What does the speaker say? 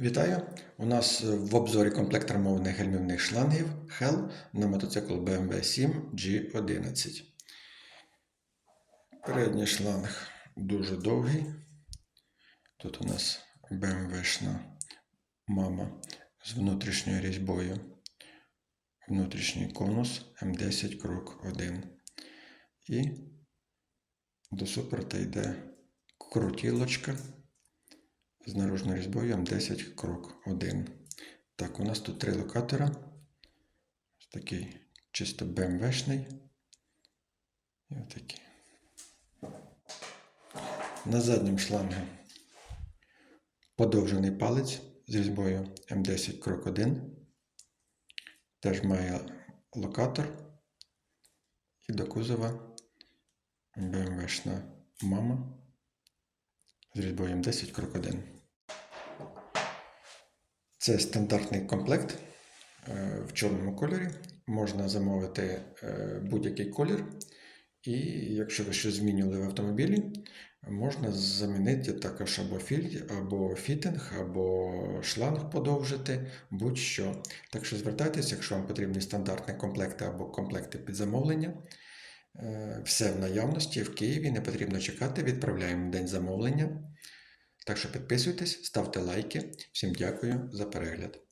Вітаю! У нас в обзорі комплект армованих гальмівних шлангів HEL на мотоцикл BMW 7 G11. Передній шланг дуже довгий. Тут у нас BMW-шна мама з внутрішньою різьбою. Внутрішній конус М10 крок 1. І до супрота йде крутілочка з наружною різьбою М10 крок 1. Так, у нас тут три локатора. Такий чисто BMW-шний. І отакий. На задньому шлангу подовжений палець з різьбою М10 крок 1. Теж має локатор. І до кузова BMW-шна мама з різьбою М10 крок 1. Це стандартний комплект е, в чорному кольорі. Можна замовити е, будь-який колір. І якщо ви щось змінювали в автомобілі, можна замінити також або фільтр, або фітинг, або шланг подовжити, будь-що. Так що звертайтеся, якщо вам потрібні стандартні комплекти або комплекти під замовлення. Е, Все в наявності в Києві, не потрібно чекати, відправляємо день замовлення. Так що підписуйтесь, ставте лайки. Всім дякую за перегляд.